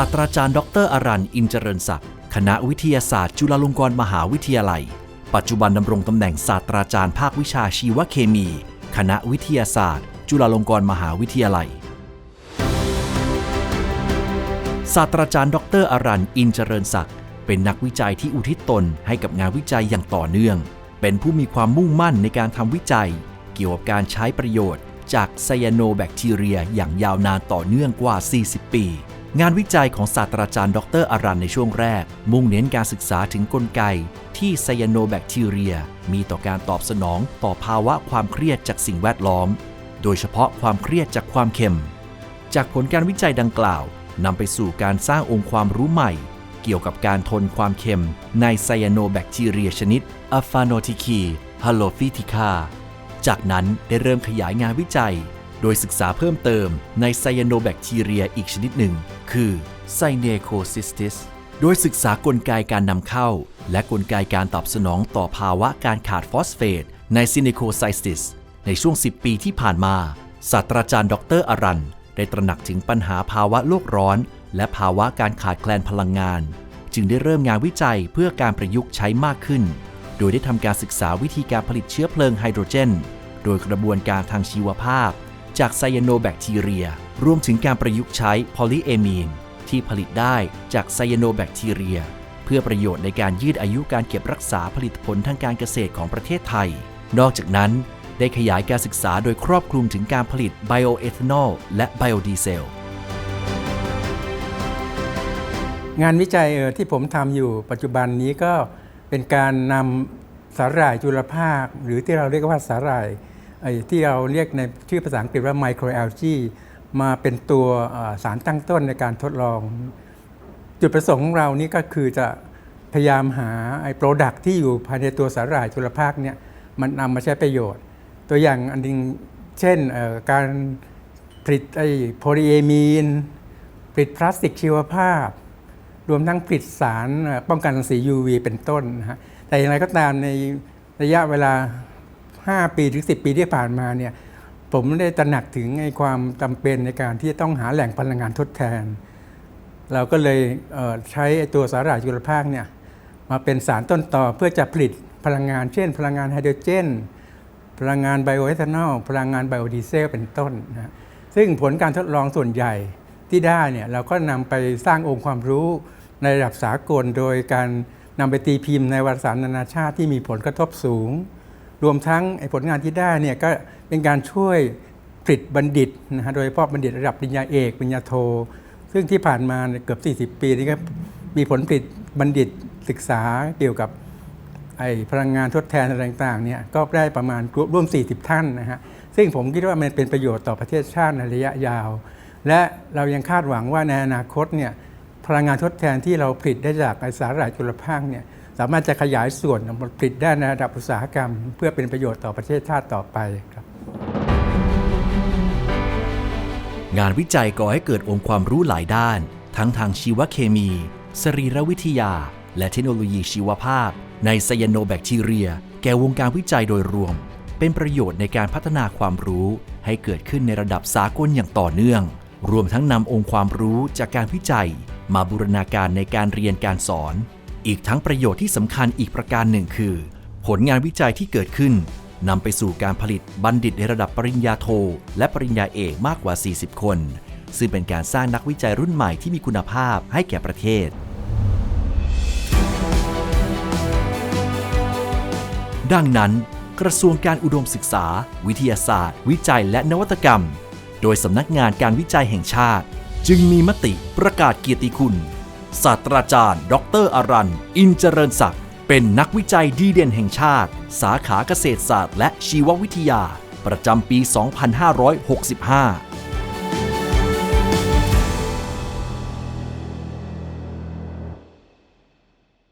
ศาสตราจารย์ดอกเตอรอรันอินเจริญศักดิ์คณะวิทยาศาสตร์ จุฬาลงกรณ์มหาวิทยาลัย ปัจจุบันดำรงตำแหน่งศาสตราจารย์ภาควิชาชีวเคมี คณะวิทยาศาสตร์ จุฬาลงกรณ์มหาวิทยาลัย ศาสตราจารย์ ดรอรันอินเจริญศักดิ์เป็นนักวิจัยที่อุทิศตนให้กับงานวิจัยอย่างต่อเนื่อง เป็นผู้มีความมุ่งมั่นในการทำวิจัย เกี่ยวกับการใช้ประโยชน์ จากไซยาโนแบคทีเรียอย่างยาวนานต่อเนื่องกว่า 40 ปี งานวิจัยของศาสตราจารย์ ดรอรันในช่วงแรก มุ่งเน้นการศึกษาถึงกลไก ที่ไซยาโนแบคทีเรีย มีต่อการตอบสนองต่อภาวะความเครียดจากสิ่งแวดล้อม โดยเฉพาะความเครียดจากความเค็ม จากผลการวิจัยดังกล่าวนำไปสู่การสร้างองค์ความรู้ใหม่ เกี่ยวกับการทนความเค็มในไซยาโนแบคทีเรียชนิดอะฟาโนติคีฮัลโลฟิติคาจากนั้นได้เริ่มขยายงานวิจัย โดยศึกษาเพิ่มเติมในไซยาโนแบคทีเรียอีกชนิดหนึ่ง คือไซเนโคซิสติสโดยศึกษากลไกการนำเข้า และกลไกการตอบสนองต่อภาวะการขาดฟอสเฟต ในซินิโคไซสติสในช่วง 10 ปีที่ผ่านมา ศาสตราจารย์ดรอรัน ได้ตระหนักถึงปัญหาภาวะโลกร้อน และภาวะการขาดแคลนพลังงาน จึงได้เริ่มงานวิจัยเพื่อการประยุกต์ใช้มากขึ้น โดยได้ทำการศึกษาวิธีการผลิตเชื้อเพลิงไฮโดรเจน โดยกระบวนการทางชีวภาพ จากไซยาโนแบคทีเรีย รวมถึงการประยุกต์ใช้พอลีเอมีน ที่ผลิตได้จากไซยาโนแบคทีเรีย เพื่อประโยชน์ในการยืดอายุการเก็บรักษาผลิตผลทางการเกษตรของประเทศไทย นอกจากนั้น ได้ขยายการศึกษาโดยครอบคลุมถึงการผลิตไบโอเอทานอลและไบโอดีเซลงานวิจัยที่ผมทำอยู่ปัจจุบันนี้ก็เป็นการนำสาหร่ายจุลภาค หรือที่เราเรียกว่าสาหร่าย ที่เราเรียกในชื่อภาษาอังกฤษว่าไมโครแอลจีมาเป็นตัวสารตั้งต้นในการทดลอง จุดประสงค์ของเรานี่ก็คือจะพยายามหาไอ้โปรดักที่อยู่ภายในตัวสาหร่ายจุลภาคเนี่ยมันนำมาใช้ประโยชน์ ตัวอย่างอันหนึงเช่นการผลิตไอ้โพลีเอมีนผลิตพลาสติกชีวภาพ รวมทั้งผลิตสารป้องกันรังสี UV เป็นต้นนะฮะแต่อย่างไรก็ตามในระยะเวลา 5 ปีถึง 10 ปีที่ผ่านมาเนี่ยผมได้ตระหนักถึงไอ้ความจำเป็นในการที่จะต้องหาแหล่งพลังงานทดแทน เราก็เลยเใช้ตัวสาหร่ายจุลภาคเนี่ยมาเป็นสารต้นต่อเพื่อจะผลิตพลังงาน เช่น พลังงานไฮโดรเจน พลังงานไบโอเอทานอลพลังงานไบโอดีเซลเป็นต้นนะฮะซึ่งผลการทดลองส่วนใหญ่ที่ได้เนี่ยเราก็นำไปสร้างองค์ความรู้ในระดับสากลโดยการนำไปตีพิมพ์ในวารสารนานาชาติที่มีผลกระทบสูง รวมทั้งผลงานที่ได้เนี่ยก็เป็นการช่วยผลิตบัณฑิตนะฮะโดยเฉพาะบัณฑิตระดับปริญญาเอกปริญญาโท ซึ่งที่ผ่านมาเกือบ 40 ปีนี้ก็มีผลผลิตบัณฑิตศึกษาเกี่ยวกับไอ้พลังงานทดแทนอะไรต่างๆเนี่ยก็ได้ประมาณร่วม 40 ท่านนะฮะซึ่งผมคิดว่ามันเป็นประโยชน์ต่อประเทศชาติในระยะยาว และเรายังคาดหวังว่าในอนาคตเนี่ยพลังงานทดแทนที่เราผลิตได้จากไอสารหร่ายจุลภาคเนี่ย สามารถจะขยายส่วนมาผลิตได้ในระดับอุตสาหกรรม เพื่อเป็นประโยชน์ต่อประเทศชาติต่อไปครับ งานวิจัยก่อให้เกิดองค์ความรู้หลายด้าน ทั้งทางชีวเคมี สรีรวิทยา และเทคโนโลยีชีวภาพ ในไซยาโนแบคทีเรีย แก่วงการวิจัยโดยรวม เป็นประโยชน์ในการพัฒนาความรู้ให้เกิดขึ้นในระดับสากลอย่างต่อเนื่อง รวมทั้งนำองค์ความรู้จากการวิจัย มาบูรณาการในการเรียนการสอน อีกทั้งประโยชน์ที่สำคัญอีกประการหนึ่งคือ ผลงานวิจัยที่เกิดขึ้นนำไปสู่การผลิตบัณฑิตในระดับปริญญาโท และปริญญาเอกมากกว่า 40 คน ซึ่งเป็นการสร้างนักวิจัยรุ่นใหม่ที่มีคุณภาพให้แก่ประเทศ ดังนั้น กระทรวงการอุดมศึกษา วิทยาศาสตร์ วิจัยและนวัตกรรม โดยสำนักงานการวิจัยแห่งชาติ จึงมีมติประกาศเกียรติคุณ ศาสตราจารย์ ดรอรันอินเจริญศักดิ์เป็นนักวิจัยดีเด่นแห่งชาติ สาขาเกษตรศาสตร์และชีววิทยา ประจำปี 2565